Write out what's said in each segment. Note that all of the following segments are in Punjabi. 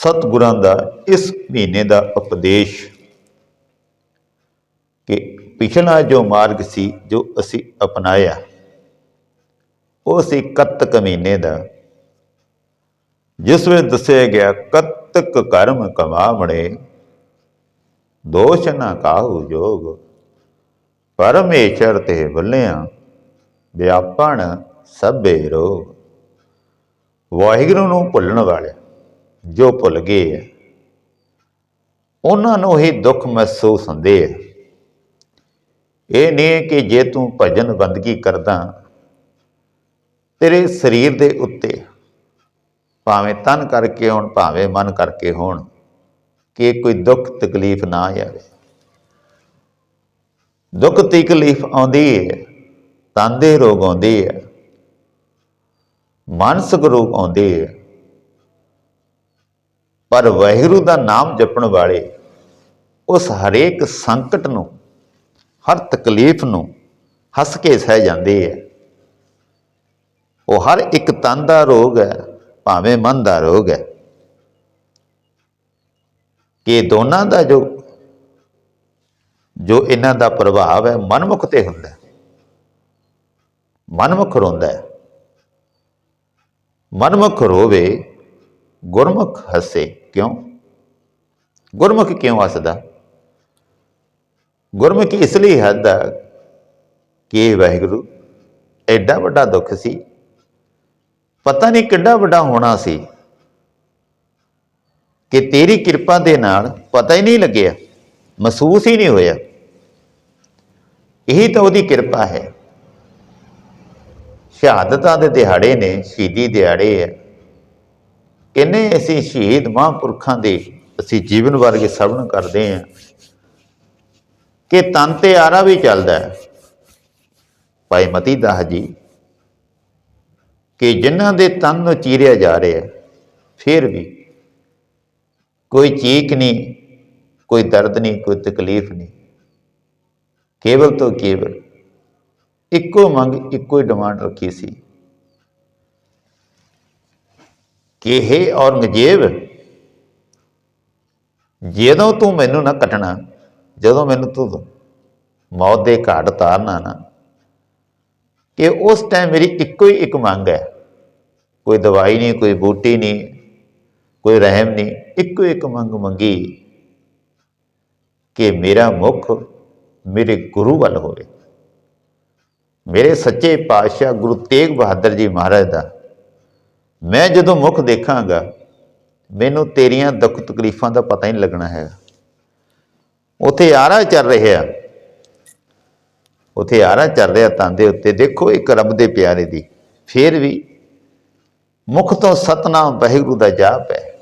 ਸਤਿਗੁਰਾਂ ਦਾ ਇਸ ਮਹੀਨੇ ਦਾ ਉਪਦੇਸ਼ ਕਿ ਪਿਛਲਾ ਜੋ ਮਾਰਗ ਸੀ, ਜੋ ਅਸੀਂ ਅਪਣਾਇਆ, ਉਹ ਸੀ ਕੱਤਕ ਮਹੀਨੇ ਦਾ, ਜਿਸ ਵਿੱਚ ਦੱਸਿਆ ਗਿਆ, ਕੱਤਕ ਕਰਮ ਕਮਾਵਣੇ, ਦੋਸ਼ ਨਾ ਕਾਹੂ ਜੋਗ, ਪਰਮੇਸ਼ਰ ਤੇ ਬੱਲਿਆਂ, ਵਿਆਪਣ ਸਭੇ ਰੋਗ। ਵਾਹਿਗੁਰੂ ਨੂੰ ਭੁੱਲਣ ਵਾਲੇ ਜੋ ਭੁੱਲ ਗਏ ਹੈ ਉਹਨਾਂ ਨੂੰ ਹੀ ਦੁੱਖ ਮਹਿਸੂਸ ਹੁੰਦੇ ਹੈ ਇਹ ਨਹੀਂ ਕਿ ਜੇ ਤੂੰ ਭਜਨ ਬੰਦਗੀ ਕਰਦਾ, ਤੇਰੇ ਸਰੀਰ ਦੇ ਉੱਤੇ, ਭਾਵੇਂ ਤਨ ਕਰਕੇ ਹੋਣ, ਭਾਵੇਂ ਮਨ ਕਰਕੇ ਹੋਣ, ਕਿ ਕੋਈ ਦੁੱਖ ਤਕਲੀਫ ਨਾ ਆਵੇ। ਦੁੱਖ ਤਕਲੀਫ ਆਉਂਦੀ ਹੈ ਤਨ ਦੇ ਰੋਗ ਆਉਂਦੇ ਹੈ ਮਾਨਸਿਕ ਰੋਗ ਆਉਂਦੇ ਹੈ ਪਰ ਵਾਹਿਗੁਰੂ ਦਾ ਨਾਮ ਜਪਣ ਵਾਲੇ ਉਸ ਹਰੇਕ ਸੰਕਟ ਨੂੰ, ਹਰ ਤਕਲੀਫ ਨੂੰ ਹੱਸ ਕੇ ਸਹਿ ਜਾਂਦੇ ਹੈ ਉਹ ਹਰ ਇੱਕ ਤਨ ਦਾ ਰੋਗ ਹੈ, ਭਾਵੇਂ ਮਨ ਦਾ ਰੋਗ ਹੈ। ਕਿ ਦੋਨਾਂ ਦਾ ਜੋ ਜੋ ਇਹਨਾਂ ਦਾ ਪ੍ਰਭਾਵ ਹੈ, ਮਨਮੁਖ ਤੇ ਹੁੰਦਾ ਹੈ। ਮਨਮੁਖ ਰੋਂਦਾ ਹੈ। ਮਨਮੁਖ ਰੋਵੇ ਗੁਰਮੁਖ ਹੱਸੇ ਕਿਉਂ? ਗੁਰਮੁਖ ਕਿਉਂ ਹੱਸਦਾ? ਗੁਰਮੁਖ ਇਸ ਲਈ ਹੱਸਦਾ ਕਿ ਵਾਹਿਗੁਰੂ, ਐਡਾ ਵੱਡਾ ਦੁੱਖ ਸੀ। ਪਤਾ ਨਹੀਂ ਕਿੱਡਾ ਵੱਡਾ ਹੋਣਾ ਸੀ ਕਿ ਤੇਰੀ ਕਿਰਪਾ ਦੇ ਨਾਲ ਪਤਾ ਹੀ ਨਹੀਂ ਲੱਗਿਆ, ਮਹਿਸੂਸ ਹੀ ਨਹੀਂ ਹੋਇਆ। ਇਹੀ ਤਾਂ ਉਹਦੀ ਕਿਰਪਾ ਹੈ। ਸ਼ਹਾਦਤਾਂ ਦੇ ਦਿਹਾੜੇ ਨੇ, ਸ਼ਹੀਦੀ ਦਿਹਾੜੇ ਹੈ। ਕਿੰਨੇ ਅਸੀਂ ਸ਼ਹੀਦ ਮਹਾਂਪੁਰਖਾਂ ਦੇ ਅਸੀਂ ਜੀਵਨ ਵਰਗੇ ਸਵਰਨ ਕਰਦੇ ਹਾਂ ਕਿ ਤਨ ਤੇ ਆਰਾ ਵੀ ਚੱਲਦਾ ਹੈ। ਭਾਈ ਮਤੀ ਦਾਸ ਜੀ, ਕਿ ਜਿਨ੍ਹਾਂ ਦੇ ਤਨ ਨੂੰ ਚੀਰਿਆ ਜਾ ਰਿਹਾ ਫਿਰ ਵੀ ਕੋਈ ਚੀਕ ਨਹੀਂ, ਕੋਈ ਦਰਦ ਨਹੀਂ, ਕੋਈ ਤਕਲੀਫ ਨਹੀਂ। ਕੇਵਲ ਤੋਂ ਕੇਵਲ ਇੱਕੋ ਮੰਗ, ਇੱਕੋ ਹੀ ਡਿਮਾਂਡ ਰੱਖੀ ਸੀ। ਕਿ ਹੈ ਔਰੰਗਜ਼ੇਬ, ਜਦੋਂ ਤੂੰ ਮੈਨੂੰ ਨਾ ਕੱਟਣਾ, ਜਦੋਂ ਮੈਨੂੰ ਤੂੰ ਮੌਤ ਦੇ ਘਾਟ ਉਤਾਰਨਾ ਨਾ, ਕਿ ਉਸ ਟਾਈਮ ਮੇਰੀ ਇੱਕੋ ਹੀ ਇੱਕ ਮੰਗ ਹੈ। ਕੋਈ ਦਵਾਈ ਨਹੀਂ, ਕੋਈ ਬੂਟੀ ਨਹੀਂ, ਕੋਈ ਰਹਿਮ ਨਹੀਂ, ਇੱਕੋ ਇੱਕ ਮੰਗ ਮੰਗੀ ਕਿ ਮੇਰਾ ਮੁਖ ਮੇਰੇ ਗੁਰੂ ਵੱਲ ਹੋਵੇ। ਮੇਰੇ ਸੱਚੇ ਪਾਤਸ਼ਾਹ ਗੁਰੂ ਤੇਗ ਬਹਾਦਰ ਜੀ ਮਹਾਰਾਜ ਦਾ ਮੈਂ ਜਦੋਂ ਮੁਖ ਦੇਖਾਂਗਾ, ਮੈਨੂੰ ਤੇਰੀਆਂ ਦੁੱਖ ਤਕਲੀਫਾਂ ਦਾ ਪਤਾ ਹੀ ਨਹੀਂ ਲੱਗਣਾ ਹੈਗਾ। ਉਥੇ ਆਰਾ ਚੱਲ ਰਿਹਾ ਉਥੇ ਆਰਾ ਚੱਲ ਰਿਹਾ ਤਾਂ ਦੇ ਉੱਤੇ। ਦੇਖੋ ਇੱਕ ਰੱਬ ਦੇ ਪਿਆਰੇ ਦੀ। ਫੇਰ ਵੀ ਮੁਖ ਤੋਂ ਸਤਨਾਮ ਵਾਹਿਗੁਰੂ ਦਾ ਜਾਪ ਹੈ।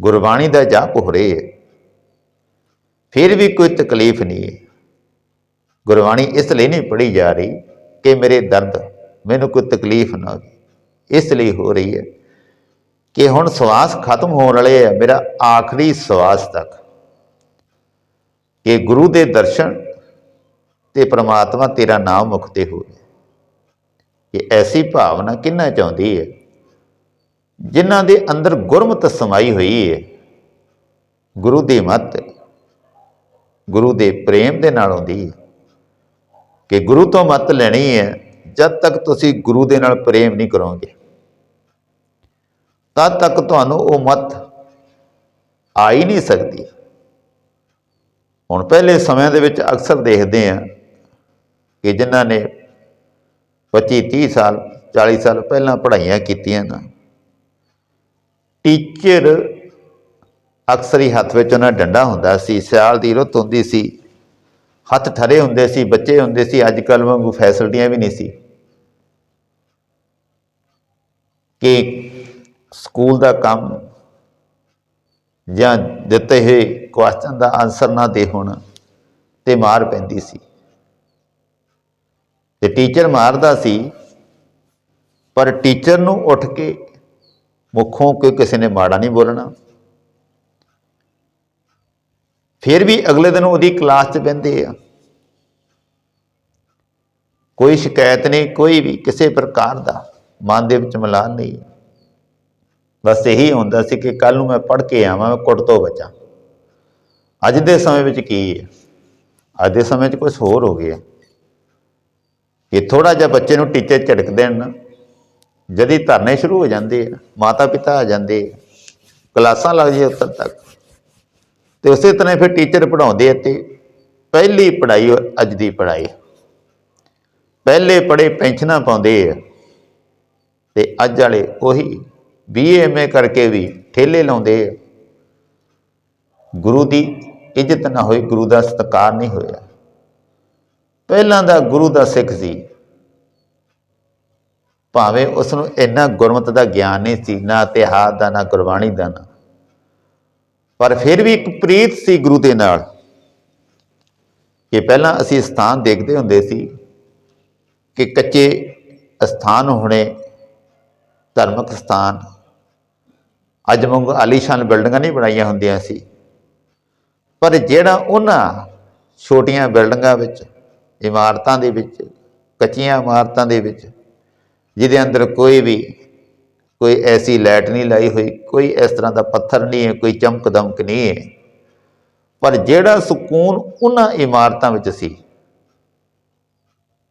ਗੁਰਬਾਣੀ ਦਾ ਜਾਪ ਹੋ ਰਿਹਾ ਹੈ। ਫਿਰ ਵੀ ਕੋਈ ਤਕਲੀਫ ਨਹੀਂ ਹੈ। ਗੁਰਬਾਣੀ ਇਸ ਲਈ ਨਹੀਂ ਪੜ੍ਹੀ ਜਾ ਰਹੀ ਕਿ ਮੇਰੇ ਦਰਦ ਮੈਨੂੰ ਕੋਈ ਤਕਲੀਫ ਨਾ ਹੋਵੇ। ਇਸ ਲਈ ਹੋ ਰਹੀ ਹੈ ਕਿ ਹੁਣ ਸਵਾਸ ਖਤਮ ਹੋਣ ਵਾਲੇ ਹੈ ਮੇਰਾ ਆਖਰੀ ਸਵਾਸ ਤੱਕ। ਕਿ ਗੁਰੂ ਦੇ ਦਰਸ਼ਨ ਤੇ ਪ੍ਰਮਾਤਮਾ ਤੇਰਾ ਨਾਮ ਮੁਖ ਤੇ ਹੋਵੇ। ਇਹ ਐਸੀ ਭਾਵਨਾ ਕਿੰਨਾ ਚਾਹੁੰਦੀ ਹੈ? ਜਿਨ੍ਹਾਂ ਦੇ ਅੰਦਰ ਗੁਰਮਤ ਸਮਾਈ ਹੋਈ ਹੈ, ਗੁਰੂ ਦੀ ਮੱਤ, ਗੁਰੂ ਦੇ ਪ੍ਰੇਮ ਦੇ ਨਾਲ ਆਉਂਦੀ ਹੈ। ਕਿ ਗੁਰੂ ਤੋਂ ਮੱਤ ਲੈਣੀ ਹੈ, ਜਦ ਤੱਕ ਤੁਸੀਂ ਗੁਰੂ ਦੇ ਨਾਲ ਪ੍ਰੇਮ ਨਹੀਂ ਕਰੋਗੇ। ਤਦ ਤੱਕ ਤੁਹਾਨੂੰ ਉਹ ਮੱਤ ਆ ਹੀ ਨਹੀਂ ਸਕਦੀ? ਹੁਣ ਪਹਿਲੇ ਸਮਿਆਂ ਦੇ ਵਿੱਚ ਅਕਸਰ ਦੇਖਦੇ ਆ ਕਿ ਜਿਨ੍ਹਾਂ ਨੇ 25 30 ਸਾਲ 40 ਸਾਲ ਪਹਿਲਾਂ ਪੜ੍ਹਾਈਆਂ ਕੀਤੀਆਂ ਨਾ, ਟੀਚਰ ਅਕਸਰ ਹੀ ਹੱਥ ਵਿੱਚ ਉਹਨਾਂ ਡੰਡਾ ਹੁੰਦਾ ਸੀ, ਸਿਆਲ ਦੀ ਰੁੱਤ ਹੁੰਦੀ ਸੀ, ਹੱਥ ਠਰੇ ਹੁੰਦੇ ਸੀ, ਬੱਚੇ ਹੁੰਦੇ ਸੀ ਅੱਜ ਕੱਲ੍ਹ ਵਾਂਗੂ ਫੈਸਿਲਿਟੀਆਂ ਵੀ ਨਹੀਂ ਸੀ। ਕਿ ਸਕੂਲ ਦਾ ਕੰਮ ਜਾਂ ਦਿੱਤੇ ਹੋਏ ਕੁਐਸਚਨ ਦਾ ਆਨਸਰ ਨਾ ਦੇ ਹੋਣ ਤੇ ਮਾਰ ਪੈਂਦੀ ਸੀ। ਤੇ ਟੀਚਰ ਮਾਰਦਾ ਸੀ, ਪਰ ਟੀਚਰ ਨੂੰ ਉੱਠ ਕੇ ਮੁੱਖੋਂ ਕੋਈ ਕਿਸੇ ਨੇ ਮਾੜਾ ਨਹੀਂ ਬੋਲਣਾ। ਫਿਰ ਵੀ ਅਗਲੇ ਦਿਨ ਉਹਦੀ ਕਲਾਸ 'ਚ ਬਹਿੰਦੇ ਆ। ਕੋਈ ਸ਼ਿਕਾਇਤ ਨਹੀਂ, ਕੋਈ ਵੀ ਕਿਸੇ ਪ੍ਰਕਾਰ ਦਾ, ਮਨ ਦੇ ਵਿੱਚ ਮਲਾਨ ਨਹੀਂ। ਬਸ ਇਹੀ ਹੁੰਦਾ ਸੀ ਕਿ ਕੱਲ ਨੂੰ ਮੈਂ ਪੜ੍ਹ ਕੇ ਆਵਾਂ, ਮੈਂ ਕੁੱਟ ਤੋਂ ਬਚਾਂ। ਅੱਜ ਦੇ ਸਮੇਂ ਵਿੱਚ ਕੀ ਹੈ? ਅੱਜ ਦੇ ਸਮੇਂ 'ਚ ਕੁਝ ਹੋਰ ਹੋ ਗਿਆ। ਇਹ ਥੋੜਾ ਜਿਹਾ ਬੱਚੇ ਨੂੰ ਟੀਚਰ ਝਟਕ ਦੇਣ ਨਾ। ਜਦੀ ਧਰਨੇ ਸ਼ੁਰੂ ਹੋ ਜਾਂਦੇ ਆ ਮਾਤਾ ਪਿਤਾ ਆ ਜਾਂਦੇ ਕਲਾਸਾਂ ਲੱਗ ਜੇ ਉੱਤਰ ਤੱਕ। ਤੇ ਉਸੇ ਤਰ੍ਹਾਂ ਫਿਰ ਟੀਚਰ ਪੜਾਉਂਦੇ ਆ ਤੇ ਪਹਿਲੀ ਪੜ੍ਹਾਈ ਅੱਜ ਦੀ ਪੜ੍ਹਾਈ ਪਹਿਲੇ ਪੜ੍ਹੇ ਪੈਨਸ਼ਨਾਂ ਪਾਉਂਦੇ ਆ ਤੇ ਅੱਜ ਵਾਲੇ ਉਹੀ ਬੀਏ ਐਮਏ ਕਰਕੇ ਵੀ ਠੇਲੇ ਲਾਉਂਦੇ ਗੁਰੂ ਦੀ ਇੱਜ਼ਤ ਨਾ ਹੋਈ ਗੁਰੂ ਦਾ ਸਤਿਕਾਰ ਨਹੀਂ ਹੋਇਆ। ਪਹਿਲਾਂ ਦਾ ਗੁਰੂ ਦਾ ਸਿੱਖ ਸੀ। ਭਾਵੇਂ ਉਸ ਨੂੰ ਇੰਨਾ ਗੁਰਮਤ ਦਾ ਗਿਆਨ ਨਹੀਂ ਸੀ, ਨਾ ਇਤਿਹਾਸ ਦਾ, ਨਾ ਗੁਰਬਾਣੀ ਦਾ ਨਾ। ਪਰ ਫਿਰ ਵੀ ਇੱਕ ਪ੍ਰੀਤ ਸੀ ਗੁਰੂ ਦੇ ਨਾਲ। ਕਿ ਪਹਿਲਾਂ ਅਸੀਂ ਸਥਾਨ ਦੇਖਦੇ ਹੁੰਦੇ ਸੀ ਕਿ ਕੱਚੇ ਸਥਾਨ ਹੋਣੇ ਧਾਰਮਿਕ ਸਥਾਨ ਅੱਜ ਵਾਂਗੂ ਆਲੀਸ਼ਾਨ ਬਿਲਡਿੰਗਾਂ ਨਹੀਂ ਬਣਾਈਆਂ ਹੁੰਦੀਆਂ ਸੀ। ਪਰ ਜਿਹੜਾ ਉਹਨਾਂ ਛੋਟੀਆਂ ਬਿਲਡਿੰਗਾਂ ਵਿੱਚ, ਇਮਾਰਤਾਂ ਦੇ ਵਿੱਚ, ਕੱਚੀਆਂ ਇਮਾਰਤਾਂ ਦੇ ਵਿੱਚ, ਜਿਹਦੇ ਅੰਦਰ ਕੋਈ ਵੀ, ਕੋਈ ਐਸੀ ਲਾਈਟ ਨਹੀਂ ਲਾਈ ਹੋਈ, ਕੋਈ ਇਸ ਤਰ੍ਹਾਂ ਦਾ ਪੱਥਰ ਨਹੀਂ ਹੈ, ਕੋਈ ਚਮਕ ਦਮਕ ਨਹੀਂ ਹੈ। ਪਰ ਜਿਹੜਾ ਸਕੂਨ ਉਹਨਾਂ ਇਮਾਰਤਾਂ ਵਿੱਚ ਸੀ,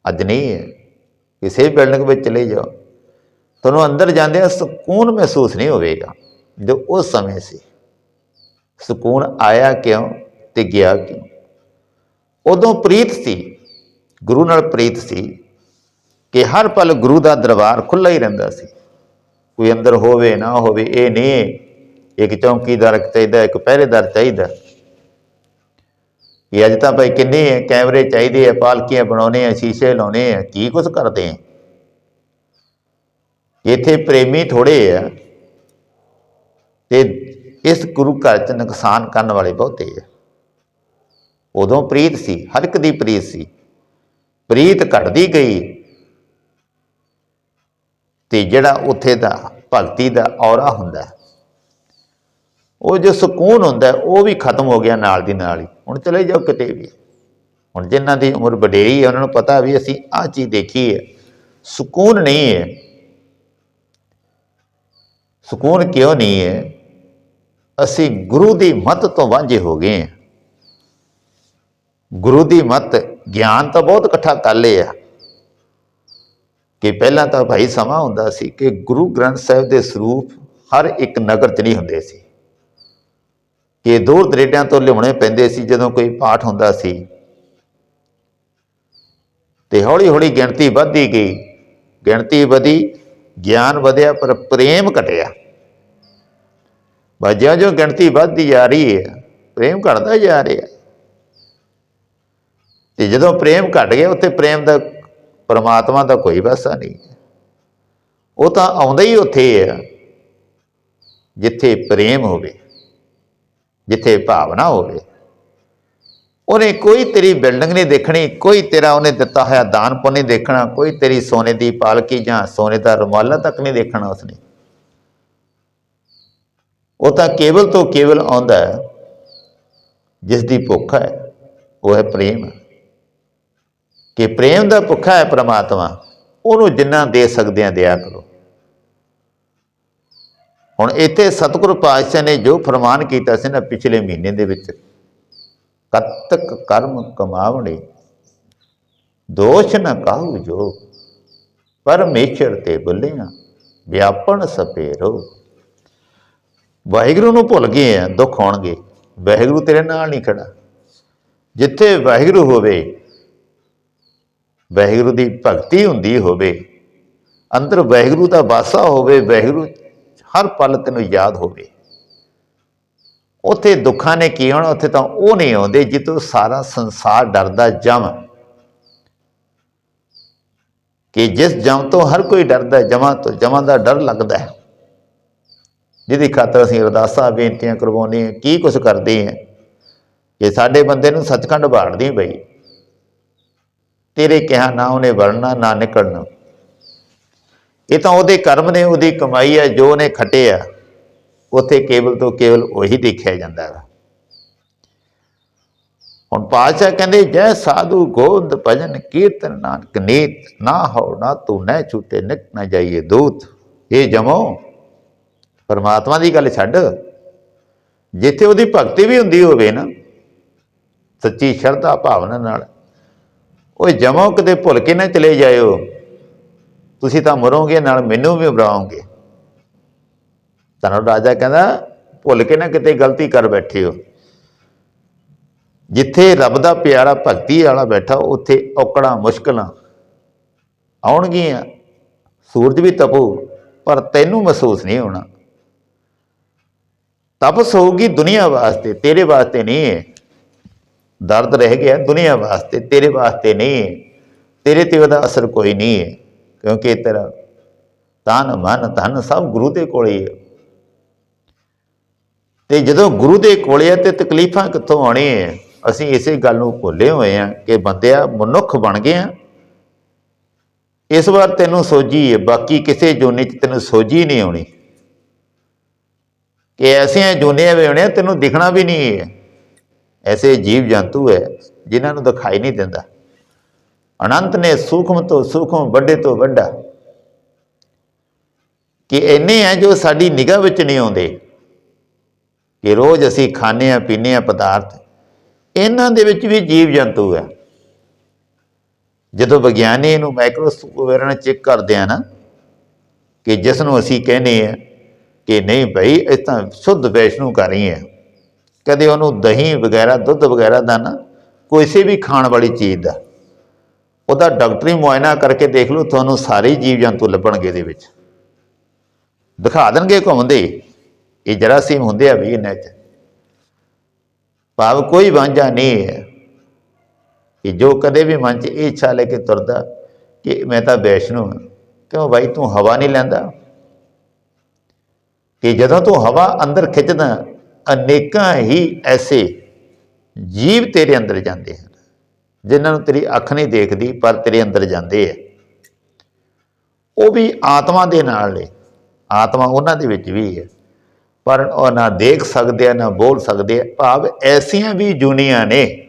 ਅੱਜ ਨਹੀਂ ਹੈ। ਕਿਸੇ ਬਿਲਡਿੰਗ ਵਿੱਚ ਚਲੇ ਜਾਓ, ਤੁਹਾਨੂੰ ਅੰਦਰ ਜਾਂਦੇ ਸਕੂਨ ਮਹਿਸੂਸ ਨਹੀਂ ਹੋਵੇਗਾ। ਜੋ ਉਸ ਸਮੇਂ ਸੀ। ਸਕੂਨ ਆਇਆ ਕਿਉਂ ਤੇ ਗਿਆ ਕਿਉਂ? ਉਦੋਂ ਪ੍ਰੀਤ ਸੀ, ਗੁਰੂ ਨਾਲ ਪ੍ਰੀਤ ਸੀ ਕਿ ਹਰ ਪਲ ਗੁਰੂ ਦਾ ਦਰਬਾਰ ਖੁੱਲ੍ਹਾ ਹੀ ਰਹਿੰਦਾ ਸੀ। ਕੋਈ ਅੰਦਰ ਹੋਵੇ, ਨਾ ਹੋਵੇ, ਇਹ ਨਹੀਂ, ਇੱਕ ਚੌਂਕੀਦਾਰ ਚਾਹੀਦਾ, ਇੱਕ ਪਹਿਰੇਦਾਰ ਚਾਹੀਦਾ। ਇਹ ਅੱਜ ਤਾਂ ਭਾਈ ਕਿੰਨੇ ਕੈਮਰੇ ਚਾਹੀਦੇ ਆ, ਪਾਲਕੀਆਂ ਬਣਾਉਣੇ ਆ, ਸ਼ੀਸ਼ੇ ਲਾਉਣੇ ਆ, ਕੀ ਕੁਝ ਕਰਦੇ ਆ। ਇੱਥੇ ਪ੍ਰੇਮੀ ਥੋੜੇ ਆ ਇਸ ਗੁਰੂ ਘਰ ਚ ਨੁਕਸਾਨ ਕਰਨ ਵਾਲੇ ਬਹੁਤੇ ਆ। ਉਦੋਂ ਪ੍ਰੀਤ ਸੀ, ਹਰ ਇੱਕ ਦੀ ਪ੍ਰੀਤ ਸੀ। ਪ੍ਰੀਤ ਘਟਦੀ ਗਈ ਤੇ ਜਿਹੜਾ ਉੱਥੇ ਦਾ ਭਗਤੀ ਦਾ ਔਰਾ ਹੁੰਦਾ ਉਹ ਜੋ ਸਕੂਨ ਹੁੰਦਾ ਉਹ ਵੀ ਖਤਮ ਹੋ ਗਿਆ ਨਾਲ ਦੀ ਨਾਲ ਹੀ। ਹੁਣ ਚਲੇ ਜਾਓ ਕਿਤੇ ਵੀ। ਹੁਣ ਜਿਨ੍ਹਾਂ ਦੀ ਉਮਰ ਵਡੇਰੀ ਹੈ, ਉਹਨਾਂ ਨੂੰ ਪਤਾ ਵੀ ਅਸੀਂ ਆਹ ਚੀਜ਼ ਦੇਖੀ ਹੈ। ਸਕੂਨ ਨਹੀਂ ਹੈ। ਸਕੂਨ ਕਿਉਂ ਨਹੀਂ ਹੈ? ਅਸੀਂ ਗੁਰੂ ਦੀ ਮੱਤ ਤੋਂ ਵਾਂਝੇ ਹੋ ਗਏ ਹਾਂ। ਗੁਰੂ ਦੀ ਮੱਤ ਗਿਆਨ ਤਾਂ ਬਹੁਤ ਇਕੱਠਾ ਕਰ ਲਿਆ ਕਿ ਪਹਿਲਾਂ ਤਾਂ ਭਾਈ ਸਮਾਂ ਹੁੰਦਾ ਸੀ ਕਿ ਗੁਰੂ ਗ੍ਰੰਥ ਸਾਹਿਬ ਦੇ ਸਰੂਪ ਹਰ ਇੱਕ ਨਗਰ 'ਚ ਨਹੀਂ ਹੁੰਦੇ ਸੀ। ਕਿ ਦੂਰ ਦਰੇਡਿਆਂ ਤੋਂ ਲਿਆਉਣੇ ਪੈਂਦੇ ਸੀ ਜਦੋਂ ਕੋਈ ਪਾਠ ਹੁੰਦਾ ਸੀ। ਤੇ ਹੌਲੀ ਹੌਲੀ ਗਿਣਤੀ ਵੱਧਦੀ ਗਈ। ਗਿਣਤੀ ਵਧੀ, ਗਿਆਨ ਵਧਿਆ, ਪਰ ਪ੍ਰੇਮ ਘਟਿਆ। ਬਸ ਜਿਉਂ ਜਿਉਂ ਗਿਣਤੀ ਵੱਧਦੀ ਜਾ ਰਹੀ ਹੈ, ਪ੍ਰੇਮ ਘਟਦਾ ਜਾ ਰਿਹਾ। ਤੇ ਜਦੋਂ ਪ੍ਰੇਮ ਘਟ ਗਿਆ, ਉੱਥੇ ਪ੍ਰੇਮ ਦਾ, ਪਰਮਾਤਮਾ ਦਾ ਕੋਈ ਵਾਸਾ ਨਹੀਂ ਉਹ ਤਾਂ ਆਉਂਦਾ ਹੀ ਉੱਥੇ ਹੈ, ਜਿੱਥੇ ਪ੍ਰੇਮ ਹੋਵੇ, ਜਿੱਥੇ ਭਾਵਨਾ ਹੋਵੇ। ਉਹਨੇ ਕੋਈ ਤੇਰੀ ਬਿਲਡਿੰਗ ਨਹੀਂ ਦੇਖਣੀ, ਕੋਈ ਤੇਰਾ ਉਹਨੇ ਦਿੱਤਾ ਹੋਇਆ ਦਾਨ ਪੁੰਨ ਨਹੀਂ ਦੇਖਣਾ, ਕੋਈ ਤੇਰੀ ਸੋਨੇ ਦੀ ਪਾਲਕੀ ਜਾਂ ਸੋਨੇ ਦਾ ਰੁਮਾਲਾ ਤੱਕ ਨਹੀਂ ਦੇਖਣਾ ਉਸਨੇ। ਉਹ ਤਾਂ ਕੇਵਲ ਤੋਂ ਕੇਵਲ ਆਉਂਦਾ ਹੈ ਜਿਸ ਦੀ ਭੁੱਖ ਹੈ, ਉਹ ਹੈ ਪ੍ਰੇਮ। ਕਿ ਪ੍ਰੇਮ ਦਾ ਭੁੱਖਾ ਹੈ ਪ੍ਰਮਾਤਮਾ, ਉਹਨੂੰ ਜਿੰਨਾ ਦੇ ਸਕਦੇ ਆ ਦਿਆ ਕਰੋ। ਹੁਣ ਇੱਥੇ ਸਤਿਗੁਰ ਪਾਤਸ਼ਾਹ ਨੇ ਜੋ ਫਰਮਾਨ ਕੀਤਾ ਸੀ ਨਾ ਪਿਛਲੇ ਮਹੀਨੇ ਦੇ ਵਿੱਚ, ਕਤਕ ਕਰਮ ਕਮਾਵਣੇ, ਦੋਸ਼ ਨਾ ਕਾਹੂ ਜੋ, ਪਰਮੇਸ਼ਰ ਤੇ ਬੁੱਲਿਆ, ਵਿਆਪਣ ਸਪੇਰੋ। ਵਾਹਿਗੁਰੂ ਨੂੰ ਭੁੱਲ ਗਏ ਆ, ਦੁੱਖ ਹੋਣਗੇ ਵਾਹਿਗੁਰੂ ਤੇਰੇ ਨਾਲ ਨਹੀਂ ਖੜਾ। ਜਿੱਥੇ ਵਾਹਿਗੁਰੂ ਹੋਵੇ, ਵਾਹਿਗੁਰੂ ਦੀ ਭਗਤੀ ਹੁੰਦੀ ਹੋਵੇ, ਅੰਦਰ ਵਾਹਿਗੁਰੂ ਦਾ ਵਾਸਾ ਹੋਵੇ, ਵਾਹਿਗੁਰੂ ਹਰ ਪਲ ਤੈਨੂੰ ਯਾਦ ਹੋਵੇ। ਉੱਥੇ ਦੁੱਖਾਂ ਨੇ ਕੀ ਹੋਣਾ, ਉੱਥੇ ਤਾਂ ਉਹ ਨਹੀਂ ਆਉਂਦੇ ਜਿੱਤੋਂ ਸਾਰਾ ਸੰਸਾਰ ਡਰਦਾ ਜਮ। ਕਿ ਜਿਸ ਜਮ ਤੋਂ ਹਰ ਕੋਈ ਡਰਦਾ, ਜਮਾਂ ਤੋਂ ਜਮਾਂ ਦਾ ਡਰ ਲੱਗਦਾ ਹੈ। ਜਿਹਦੀ ਖਾਤਰ ਅਸੀਂ ਅਰਦਾਸਾਂ, ਬੇਨਤੀਆਂ ਕਰਵਾਉਂਦੇ ਹਾਂ, ਕੀ ਕੁਝ ਕਰਦੇ ਹਾਂ। ਜੇ ਸਾਡੇ ਬੰਦੇ ਨੂੰ ਸੱਚਖੰਡ ਬਾੜਦੀ ਬਈ ਤੇਰੇ ਕਿਹਾ ਨਾ ਉਹਨੇ ਵੜਨਾ ਨਾ ਨਿਕਲਣਾ। ਇਹ ਤਾਂ ਉਹਦੇ ਕਰਮ ਨੇ, ਉਹਦੀ ਕਮਾਈ ਹੈ, ਜੋ ਉਹਨੇ ਖਟਿਆ, ਉੱਥੇ ਕੇਵਲ ਤੋਂ ਕੇਵਲ ਉਹੀ ਦੇਖਿਆ ਜਾਂਦਾ ਹੈ। ਹੁਣ ਪਾਤਸ਼ਾਹ ਕਹਿੰਦੇ, ਜੈ ਸਾਧੂ ਗੋਦ ਭਜਨ ਕੀਰਤਨ ਨਾਨਕ ਨੀਤ, ਨਾ ਹੋ ਨਾ ਤੂੰ ਨੈ ਛੂਟੇ ਨਿਕ ਨਾ ਜਾਈਏ ਦੂਤ। ਇਹ ਜਮੋ ਪਰਮਾਤਮਾ ਦੀ ਗੱਲ ਛੱਡ। ਜਿੱਥੇ ਉਹਦੀ ਭਗਤੀ ਵੀ ਹੁੰਦੀ ਹੋਵੇ ਨਾ, ਸੱਚੀ ਸ਼ਰਧਾ ਭਾਵਨਾ ਨਾਲ। ਉਹ ਜਮੋ ਕਿਤੇ ਭੁੱਲ ਕੇ ਨਾ ਚਲੇ ਜਾਇਓ। ਤੁਸੀਂ ਤਾਂ ਮਰੋਗੇ, ਨਾਲ ਮੈਨੂੰ ਵੀ ਬੁਲਾਓਗੇ ਤਾਂ ਰਾਜਾ ਕਹਿੰਦਾ, ਭੁੱਲ ਕੇ ਨਾ ਕਿਤੇ ਗਲਤੀ ਕਰ ਬੈਠੇ ਹੋ। ਜਿੱਥੇ ਰੱਬ ਦਾ ਪਿਆਰਾ ਭਗਤੀ ਵਾਲਾ ਬੈਠਾ, ਉੱਥੇ ਔਕੜਾਂ ਮੁਸ਼ਕਲਾਂ ਆਉਣਗੀਆਂ। ਸੂਰਜ ਵੀ ਤਪੂ, ਪਰ ਤੈਨੂੰ ਮਹਿਸੂਸ ਨਹੀਂ ਹੋਣਾ। ਤਪਸ ਹੋਊਗੀ ਦੁਨੀਆ ਵਾਸਤੇ, ਤੇਰੇ ਵਾਸਤੇ ਨਹੀਂ ਹੈ ਦਰਦ ਰਹਿ ਗਿਆ ਦੁਨੀਆ ਵਾਸਤੇ, ਤੇਰੇ ਵਾਸਤੇ ਨਹੀਂ ਹੈ ਤੇਰੇ ਤੇ ਉਹਦਾ ਅਸਰ ਕੋਈ ਨਹੀਂ ਹੈ ਕਿਉਂਕਿ ਤੇਰਾ ਤਨ, ਮਨ, ਧਨ ਸਭ ਗੁਰੂ ਦੇ ਕੋਲ ਹੀ ਹੈ ਤੇ ਜਦੋਂ ਗੁਰੂ ਦੇ ਕੋਲੇ ਹੈ ਤੇ ਤਕਲੀਫਾਂ ਕਿੱਥੋਂ ਆਉਣੀਆਂ ਹੈ ਅਸੀਂ ਇਸੇ ਗੱਲ ਨੂੰ ਭੁੱਲੇ ਹੋਏ ਆ ਕਿ ਬੰਦਿਆ ਮਨੁੱਖ ਬਣ ਗਏ ਆ। ਇਸ ਵਾਰ ਤੈਨੂੰ ਸੋਝੀ ਹੈ ਬਾਕੀ ਕਿਸੇ ਜੋਨੇ 'ਚ ਤੈਨੂੰ ਸੋਝੀ ਨਹੀਂ ਆਉਣੀ। ਕਿ ਐਸੀਆਂ ਜੋਨੀਆਂ ਵੀ ਹੋਣੀਆਂ, ਤੈਨੂੰ ਦਿਖਣਾ ਵੀ ਨਹੀਂ ਹੈ ਐਸੇ ਜੀਵ ਜੰਤੂ ਹੈ ਜਿਨ੍ਹਾਂ ਨੂੰ ਦਿਖਾਈ ਨਹੀਂ ਦਿੰਦਾ। ਅਨੰਤ ਨੇ ਸੂਖਮ ਤੋਂ ਸੂਖਮ, ਵੱਡੇ ਤੋਂ ਵੱਡਾ। ਕਿ ਇੰਨੇ ਆ ਜੋ ਸਾਡੀ ਨਿਗਾਹ ਵਿੱਚ ਨਹੀਂ ਆਉਂਦੇ। ਕਿ ਰੋਜ਼ ਅਸੀਂ ਖਾਂਦੇ ਆ ਪੀਂਦੇ ਆ ਪਦਾਰਥ। ਇਹਨਾਂ ਦੇ ਵਿੱਚ ਵੀ ਜੀਵ ਜੰਤੂ ਹੈ ਜਦੋਂ ਵਿਗਿਆਨੀ ਇਹਨੂੰ ਮਾਈਕਰੋਸਕੋਪ ਨਾਲ ਚੈੱਕ ਕਰਦੇ ਆ ਨਾ, ਕਿ ਜਿਸ ਨੂੰ ਅਸੀਂ ਕਹਿੰਦੇ ਆ ਕਿ ਨਹੀਂ ਭਾਈ, ਇਹ ਤਾਂ ਸ਼ੁੱਧ ਵੈਸ਼ਨੂ ਕਰ ਰਹੀ ਹੈ। ਕਦੇ ਉਹਨੂੰ ਦਹੀਂ ਵਗੈਰਾ, ਦੁੱਧ ਵਗੈਰਾ ਦਾ ਨਾ ਕਿਸੇ ਵੀ ਖਾਣ ਵਾਲੀ ਚੀਜ਼ ਦਾ, ਉਹਦਾ ਡਾਕਟਰੀ ਮੁਆਇਨਾ ਕਰਕੇ ਦੇਖ ਲਓ ਤੁਹਾਨੂੰ ਸਾਰੇ ਜੀਵ ਜੰਤੂ ਲੱਭਣਗੇ ਇਹਦੇ ਵਿੱਚ। ਦਿਖਾ ਦੇਣਗੇ ਘੁੰਮਦੇ। ਇਹ ਜਰਾਸੀਮ ਹੁੰਦੇ ਆ ਵੀ ਇਹਨਾਂ 'ਚ। ਭਾਵ ਕੋਈ ਵਾਂਝਾ ਨਹੀਂ ਹੈ ਕਿ ਜੋ ਕਦੇ ਵੀ ਮਨ 'ਚ ਇਹ ਇੱਛਾ ਲੈ ਕੇ ਤੁਰਦਾ ਕਿ ਮੈਂ ਤਾਂ ਵੈਸ਼ਨੂ ਹਾਂ। ਕਿਉਂ ਬਾਈ ਤੂੰ ਹਵਾ ਨਹੀਂ ਲੈਂਦਾ? ਕਿ ਜਦੋਂ ਤੂੰ ਹਵਾ ਅੰਦਰ ਖਿੱਚਦਾ, ਅਨੇਕਾਂ ਹੀ ਐਸੇ ਜੀਵ ਤੇਰੇ ਅੰਦਰ ਜਾਂਦੇ ਹਨ, ਜਿਨ੍ਹਾਂ ਨੂੰ ਤੇਰੀ ਅੱਖ ਨਹੀਂ ਦੇਖਦੀ, ਪਰ ਤੇਰੇ ਅੰਦਰ ਜਾਂਦੇ ਆ ਉਹ ਵੀ ਆਤਮਾ ਦੇ ਨਾਲ ਨੇ। ਆਤਮਾ ਉਹਨਾਂ ਦੇ ਵਿੱਚ ਵੀ ਹੈ। ਪਰ ਉਹ ਨਾ ਦੇਖ ਸਕਦੇ ਆ, ਨਾ ਬੋਲ ਸਕਦੇ ਆ। ਭਾਵ ਐਸੀਆਂ ਵੀ ਜੁਨੀਆਂ ਨੇ।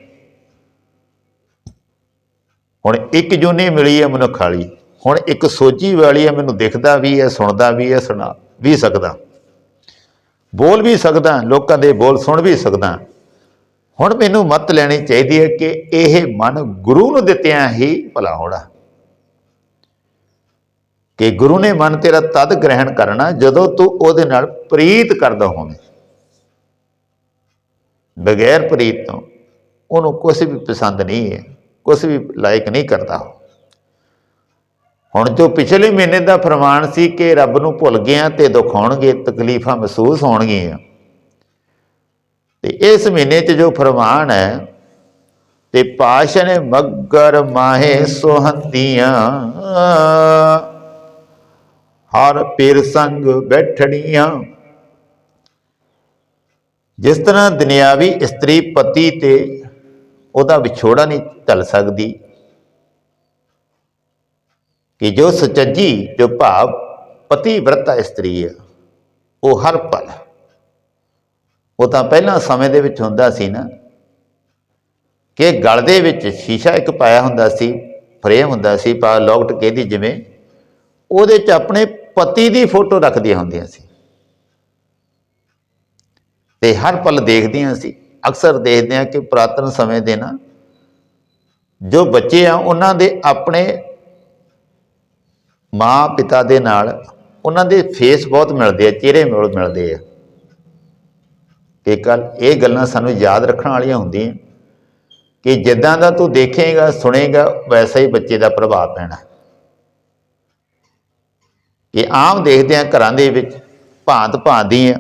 ਹੁਣ ਇੱਕ ਜੁਨੀ ਮਿਲੀ ਹੈ ਮਨੁੱਖ ਵਾਲੀ। ਹੁਣ ਇੱਕ ਸੋਚੀ ਵਾਲੀ ਹੈ, ਮੈਨੂੰ ਦਿਖਦਾ ਵੀ ਹੈ, ਸੁਣਦਾ ਵੀ ਹੈ, ਸੁਣਾ ਵੀ ਸਕਦਾ। ਬੋਲ ਵੀ ਸਕਦਾ, ਲੋਕਾਂ ਦੇ ਬੋਲ ਸੁਣ ਵੀ ਸਕਦਾ। ਹੁਣ ਮੈਨੂੰ ਮਤ ਲੈਣੀ ਚਾਹੀਦੀ ਹੈ ਕਿ ਇਹ ਮਨ ਗੁਰੂ ਨੂੰ ਦਿੱਤਿਆਂ ਹੀ ਭਲਾ ਹੋਣਾ। ਕਿ ਗੁਰੂ ਨੇ ਮਨ ਤੇਰਾ ਤਦ ਗ੍ਰਹਿਣ ਕਰਨਾ ਜਦੋਂ ਤੂੰ ਉਹਦੇ ਨਾਲ ਪ੍ਰੀਤ ਕਰਦਾ ਹੋਵੇਂ। ਬਗੈਰ ਪ੍ਰੀਤ ਤੋਂ ਉਹਨੂੰ ਕੁਝ ਵੀ ਪਸੰਦ ਨਹੀਂ ਹੈ ਕੁਝ ਵੀ ਲਾਇਕ ਨਹੀਂ ਕਰਦਾ ਉਹ। ਹੁਣ ਜੋ ਪਿਛਲੇ ਮਹੀਨੇ ਦਾ ਫਰਮਾਨ ਸੀ ਕਿ ਰੱਬ ਨੂੰ ਭੁੱਲ ਗਿਆ ਤੇ ਦੁੱਖ ਹੋਣਗੇ ਤਕਲੀਫਾਂ ਮਹਿਸੂਸ ਹੋਣਗੀਆਂ। ਤੇ ਇਸ ਮਹੀਨੇ 'ਚ ਜੋ ਫਰਮਾਨ ਹੈ, ਤੇ ਪਾਸ਼ਾ ਨੇ ਮੱਗਰ ਮਾਹੇ ਸੋਹੰਦੀਆਂ, ਹਰ ਪੀਰ ਸੰਗ ਬੈਠਣੀਆਂ। ਜਿਸ ਤਰ੍ਹਾਂ ਦੁਨਿਆਵੀ ਇਸਤਰੀ ਪਤੀ ਤੇ ਉਹਦਾ ਵਿਛੋੜਾ ਨਹੀਂ ਟਲ ਸਕਦੀ ਕਿ ਜੋ ਸੁਚੱਜੀ, ਜੋ ਭਾਵ ਪਤੀ ਵਰਤਾ ਇਸਤਰੀ ਹੈ ਉਹ ਹਰ ਪਲ। ਉਹ ਤਾਂ ਪਹਿਲਾਂ ਸਮੇਂ ਦੇ ਵਿੱਚ ਹੁੰਦਾ ਸੀ ਨਾ, ਕਿ ਗਲ ਦੇ ਵਿੱਚ ਸ਼ੀਸ਼ਾ ਇੱਕ ਪਾਇਆ ਹੁੰਦਾ ਸੀ, ਫਰੇਮ ਹੁੰਦਾ ਸੀ, ਪਾ ਲੋਕਟ ਕਹਿੰਦੀ ਜਿਵੇਂ, ਉਹਦੇ 'ਚ ਆਪਣੇ ਪਤੀ ਦੀ ਫੋਟੋ ਰੱਖਦੀਆਂ ਹੁੰਦੀਆਂ ਸੀ। ਤੇ ਹਰ ਪਲ ਦੇਖਦੀਆਂ ਸੀ। ਅਕਸਰ ਦੇਖਦੇ ਆ ਕਿ ਪ੍ਰਾਤਨ ਸਮੇਂ ਦੇ ਨਾ, ਜੋ ਬੱਚੇ ਆ, ਉਹਨਾਂ ਦੇ ਆਪਣੇ ਮਾਂ ਪਿਤਾ ਦੇ ਨਾਲ ਉਹਨਾਂ ਦੇ ਫੇਸ ਬਹੁਤ ਮਿਲਦੇ ਆ, ਚਿਹਰੇ ਮਿਲ ਮਿਲਦੇ ਆ। ਇਹ ਗੱਲ, ਇਹ ਗੱਲਾਂ ਸਾਨੂੰ ਯਾਦ ਰੱਖਣ ਵਾਲੀਆਂ ਹੁੰਦੀਆਂ ਕਿ ਜਿੱਦਾਂ ਦਾ ਤੂੰ ਦੇਖੇਗਾ, ਸੁਣੇਗਾ, ਵੈਸਾ ਹੀ ਬੱਚੇ ਦਾ ਪ੍ਰਭਾਵ ਪੈਣਾ। ਕਿ ਆਮ ਦੇਖਦੇ ਆ ਘਰਾਂ ਦੇ ਵਿੱਚ, ਭਾਂਤ ਭਾਂਤ ਦੀਆਂ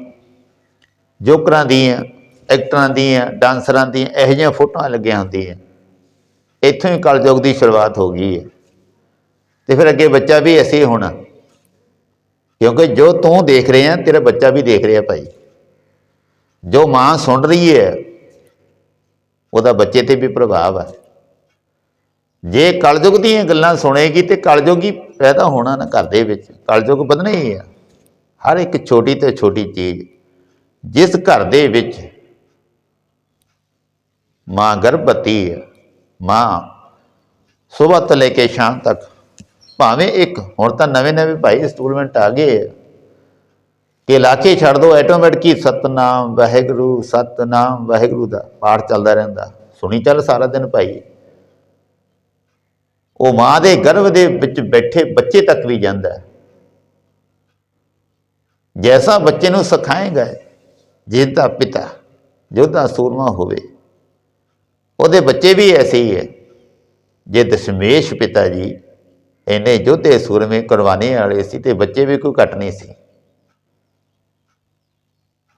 ਜੋਕਰਾਂ ਦੀਆਂ, ਐਕਟਰਾਂ ਦੀਆਂ, ਡਾਂਸਰਾਂ ਦੀਆਂ, ਇਹੋ ਜਿਹੀਆਂ ਫੋਟੋਆਂ ਲੱਗੀਆਂ ਹੁੰਦੀਆਂ। ਇੱਥੋਂ ਹੀ ਕਲਯੁਗ ਦੀ ਸ਼ੁਰੂਆਤ ਹੋ ਗਈ ਹੈ। ਤੇ ਫਿਰ ਅੱਗੇ ਬੱਚਾ ਵੀ ਅਸੀਂ ਹੋਣਾ। ਕਿਉਂਕਿ ਜੋ ਤੂੰ ਦੇਖ ਰਿਹਾ, ਤੇਰਾ ਬੱਚਾ ਵੀ ਦੇਖ ਰਿਹਾ ਭਾਈ। ਜੋ ਮਾਂ ਸੁਣ ਰਹੀ ਹੈ, ਉਹਦਾ ਬੱਚੇ ਤੇ ਵੀ ਪ੍ਰਭਾਵ ਹੈ ਜੇ ਕਲਯੁਗ ਦੀਆਂ ਗੱਲਾਂ ਸੁਣੇਗੀ ਤੇ ਕਲਯੁਗ ਹੀ ਪੈਦਾ ਹੋਣਾ ਨਾ ਘਰ ਦੇ ਵਿੱਚ। ਕਲਯੁਗ ਵਧਣਾ ਹੀ ਆ। ਹਰ ਇੱਕ ਛੋਟੀ ਤੋਂ ਛੋਟੀ ਚੀਜ਼। ਜਿਸ ਘਰ ਦੇ ਵਿੱਚ ਮਾਂ ਗਰਭਵਤੀ ਹੈ, ਮਾਂ ਸਵੇਰ ਤੋਂ ਲੈ ਕੇ ਸ਼ਾਮ ਤੱਕ ਭਾਵੇਂ ਇੱਕ, ਹੁਣ ਤਾਂ ਨਵੇਂ ਨਵੇਂ ਭਾਈ ਇੰਸਟਾਲਮੈਂਟ ਆ ਗਏ। ਆ ਕਿ ਇਲਾਕੇ ਛੱਡ ਦੋ ਆਟੋਮੈਟਿਕ ਹੀ ਸਤਨਾਮ ਵਾਹਿਗੁਰੂ ਸਤਨਾਮ ਵਾਹਿਗੁਰੂ ਦਾ ਪਾਠ ਚੱਲਦਾ ਰਹਿੰਦਾ। ਸੁਣੀ ਚੱਲ ਸਾਰਾ ਦਿਨ ਭਾਈ। ਉਹ ਮਾਂ ਦੇ ਗਰਭ ਦੇ ਵਿੱਚ ਬੈਠੇ ਬੱਚੇ ਤੱਕ ਵੀ ਜਾਂਦਾ। ਜੈਸਾ ਬੱਚੇ ਨੂੰ ਸਿਖਾਏਗਾ ਜਿਹਦਾ ਪਿਤਾ ਜੋਧਾ ਸੂਰਮਾ ਹੋਵੇ। ਉਹਦੇ ਬੱਚੇ ਵੀ ਐਸੇ ਹੀ ਹੈ। ਜੇ ਦਸ਼ਮੇਸ਼ ਪਿਤਾ ਜੀ ਇੰਨੇ ਯੋਧੇ ਸੂਰਮੇ ਕੁਰਬਾਨੀ ਵਾਲੇ ਸੀ ਤੇ ਬੱਚੇ ਵੀ ਕੋਈ ਘੱਟ ਨਹੀਂ ਸੀ।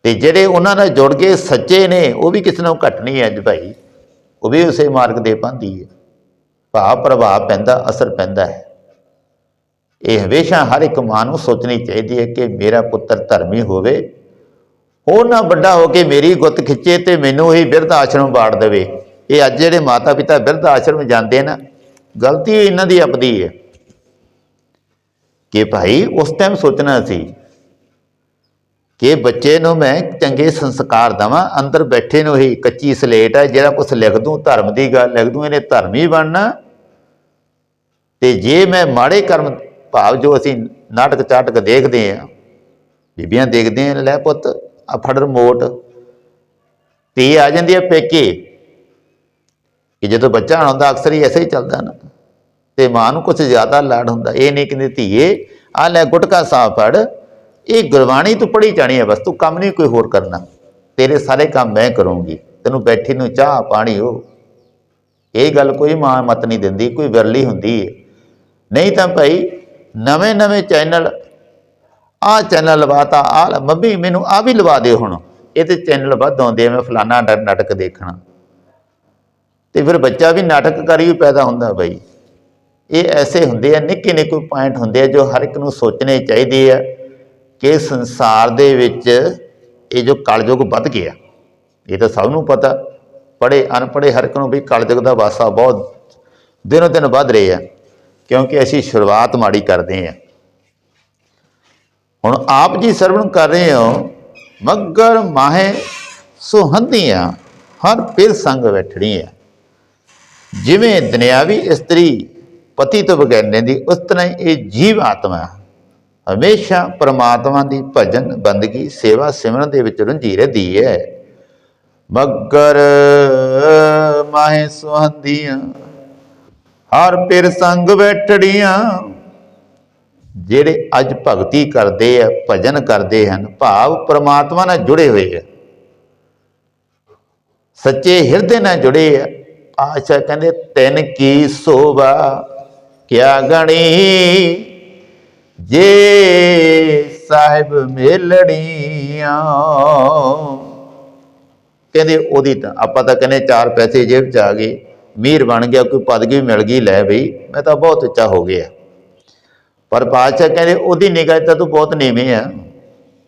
ਤੇ ਜਿਹੜੇ ਉਹਨਾਂ ਨਾਲ ਜੁੜ ਗਏ ਸੱਚੇ ਨੇ, ਉਹ ਵੀ ਕਿਸੇ ਨਾਲ ਘੱਟ ਨਹੀਂ ਹੈ ਅੱਜ ਭਾਈ। ਉਹ ਵੀ ਉਸੇ ਮਾਰਗ ਦੇ ਪਾਉਂਦੀ ਹੈ। ਭਾਵ ਪ੍ਰਭਾਵ ਪੈਂਦਾ, ਅਸਰ ਪੈਂਦਾ ਹੈ। ਇਹ ਹਮੇਸ਼ਾ ਹਰ ਇੱਕ ਮਾਂ ਨੂੰ ਸੋਚਣੀ ਚਾਹੀਦੀ ਹੈ ਕਿ ਮੇਰਾ ਪੁੱਤਰ ਧਰਮੀ ਹੋਵੇ। ਉਹ ਨਾ ਵੱਡਾ ਹੋ ਕੇ ਮੇਰੀ ਗੁੱਤ ਖਿੱਚੇ ਤੇ ਮੈਨੂੰ ਹੀ ਬਿਰਧ ਆਸ਼ਰਮ ਬਾੜ ਦੇਵੇ। ਇਹ ਅੱਜ ਜਿਹੜੇ ਮਾਤਾ ਪਿਤਾ ਬਿਰਧ ਆਸ਼ਰਮ ਜਾਂਦੇ ਨਾ ਗਲਤੀ ਇਹਨਾਂ ਦੀ ਆਪਦੀ ਹੈ। ਕਿ ਭਾਈ ਉਸ ਟਾਈਮ ਸੋਚਣਾ ਸੀ ਕਿ ਬੱਚੇ ਨੂੰ ਮੈਂ ਚੰਗੇ ਸੰਸਕਾਰ ਦਵਾਂ, ਅੰਦਰ ਬੈਠੇ ਨੂੰ ਹੀ ਕੱਚੀ ਸਲੇਟ ਹੈ ਜਿਹੜਾ ਕੁਝ ਲਿਖ ਦੂੰ, ਧਰਮ ਦੀ ਗੱਲ ਲਿਖ ਦੂੰ, ਇਹਨੇ ਧਰਮੀ ਬਣਨਾ। ਤੇ ਜੇ ਮੈਂ ਮਾੜੇ ਕਰਮ ਭਾਵ ਜੋ ਅਸੀਂ ਨਾਟਕ ਚਾਟਕ ਦੇਖਦੇ ਆ, ਬੀਬੀਆਂ ਦੇਖਦੇ ਆ, ਲੈ ਪੁੱਤ ਆ ਫੜ ਰਿਮੋਟ। ਤੇ ਆ ਜਾਂਦੀ ਹੈ ਪੇਕੇ। ਕਿ ਜਦੋਂ ਬੱਚਾ ਹੁੰਦਾ ਅਕਸਰ ਹੀ ਐਸੇ ਹੀ ਚੱਲਦਾ ਨਾ। ਤੇ ਮਾਂ ਨੂੰ ਕੁਝ ਜ਼ਿਆਦਾ ਲਾੜ ਹੁੰਦਾ। ਇਹ ਨਹੀਂ ਕਹਿੰਦੇ, ਧੀਏ ਆ ਲੈ ਗੁਟਕਾ ਸਾਫ਼ ਫੜ। ਇਹ ਗੁਰਬਾਣੀ ਤੂੰ ਪੜੀ ਜਾਣੀ ਹੈ, ਬਸ ਤੂੰ ਕੰਮ ਨਹੀਂ ਕੋਈ ਹੋਰ ਕਰਨਾ। ਤੇਰੇ ਸਾਰੇ ਕੰਮ ਮੈਂ ਕਰੂੰਗੀ। ਤੈਨੂੰ ਬੈਠੀ ਨੂੰ ਚਾਹ, ਪਾਣੀ, ਉਹ। ਇਹ ਗੱਲ ਕੋਈ ਮਾਂ ਮਤ ਨਹੀਂ ਦਿੰਦੀ, ਕੋਈ ਵਿਰਲੀ ਹੁੰਦੀ ਹੈ ਨਹੀਂ ਤਾਂ ਭਾਈ, ਨਵੇਂ ਨਵੇਂ ਚੈਨਲ ਆ ਚੈਨਲ ਲਵਾਤਾ ਆ ਮੰਮੀ, ਮੈਨੂੰ ਆ ਵੀ ਲਵਾ ਦਿਓ ਹੁਣ। ਇਹ ਤੇ ਚੈਨਲ ਵੱਧ ਆਉਂਦੇ ਆ, ਮੈਂ ਫਲਾਨਾ ਨਾਟਕ ਦੇਖਣਾ। ਤੇ ਫਿਰ ਬੱਚਾ ਵੀ ਨਾਟਕਕਾਰੀ ਵੀ ਪੈਦਾ ਹੁੰਦਾ ਬਾਈ ਇਹ ਐਸੇ ਹੁੰਦੇ ਆ, ਨਿੱਕੇ ਨਿੱਕੇ ਪੁਆਇੰਟ ਹੁੰਦੇ ਆ ਜੋ ਹਰ ਇੱਕ ਨੂੰ ਸੋਚਣੇ ਚਾਹੀਦੇ ਆ ਕਿ ਸੰਸਾਰ ਦੇ ਵਿੱਚ ਇਹ ਜੋ ਕਲਯੁਗ ਵੱਧ ਗਿਆ। ਇਹ ਤਾਂ ਸਭ ਨੂੰ ਪਤਾ ਪੜੇ ਅਨਪੜੇ ਹਰ ਇੱਕ ਨੂੰ ਵੀ ਕਲਯੁਗ ਦਾ ਵਾਸਾ ਬਹੁਤ ਦਿਨੋ ਦਿਨ ਵੱਧ ਰਿਹਾ ਕਿਉਂਕਿ ਅਸੀਂ ਸ਼ੁਰੂਆਤ ਮਾੜੀ ਕਰਦੇ ਹਾਂ ਹੁਣ ਆਪ ਜੀ ਸਰਵਣ ਕਰ ਰਹੇ ਹੋ, ਮਗਰ ਮਾਹੇ ਸੁਹੰਦੀਆਂ, ਹਰ ਫਿਰ ਸੰਗ ਬੈਠਣੀ ਬੈਠੜੀਆਂ ਜਿਵੇਂ ਦੁਨਿਆਵੀ ਇਸਤਰੀ ਪਤੀ ਤੋਂ ਬਗੈਰ ਉਸ ਤਰ੍ਹਾਂ ਇਹ ਜੀਵ ਆਤਮਾ ਹਮੇਸ਼ਾ ਪ੍ਰਮਾਤਮਾ ਦੀ ਭਜਨ, ਬੰਦਗੀ, ਸੇਵਾ ਸਿਮਰਨ ਦੇ ਵਿੱਚ ਰੁੰਝੀ ਰਹਿੰਦੀ ਹੈ। ਮਗਰ ਮਾਹੇ ਸੁਹੰਦੀਆਂ, ਹਰ ਪਿਰ ਸੰਗ ਬੈਠੜੀਆਂ, ਜਿਹੜੇ ਅੱਜ ਭਗਤੀ ਕਰਦੇ ਆ, ਭਜਨ ਕਰਦੇ ਹਨ, ਭਾਵ ਪ੍ਰਮਾਤਮਾ ਨਾਲ ਜੁੜੇ ਹੋਏ ਆ। ਸੱਚੇ ਹਿਰਦੇ ਨਾਲ ਜੁੜੇ ਆ। ਆਸ਼ਾ ਕਹਿੰਦੇ, ਤਿੰਨ ਕੀ ਸੋਭਾ ਕਿਆ ਗਣੀ। ਜੇ ਸਾਹਿਬ ਮੇਲੜੀਆਂ ਕਹਿੰਦੇ ਉਹਦੀ ਤਾਂ ਆਪਾਂ ਤਾਂ ਕਹਿੰਦੇ ਚਾਰ ਪੈਸੇ ਜੇਬ ਚ ਆ ਗਏ। ਮੀਰ ਬਣ ਗਿਆ, ਕੋਈ ਪਦਵੀ ਮਿਲ ਗਈ, ਲੈ ਬਈ, ਮੈਂ ਤਾਂ ਬਹੁਤ ਉੱਚਾ ਹੋ ਗਿਆ। ਪਰ ਪਾਤਸ਼ਾਹ ਕਹਿੰਦੇ ਉਹਦੀ ਨਿਗਾਹ ਤਾਂ ਤੂੰ ਬਹੁਤ ਨੀਵੇਂ ਆ।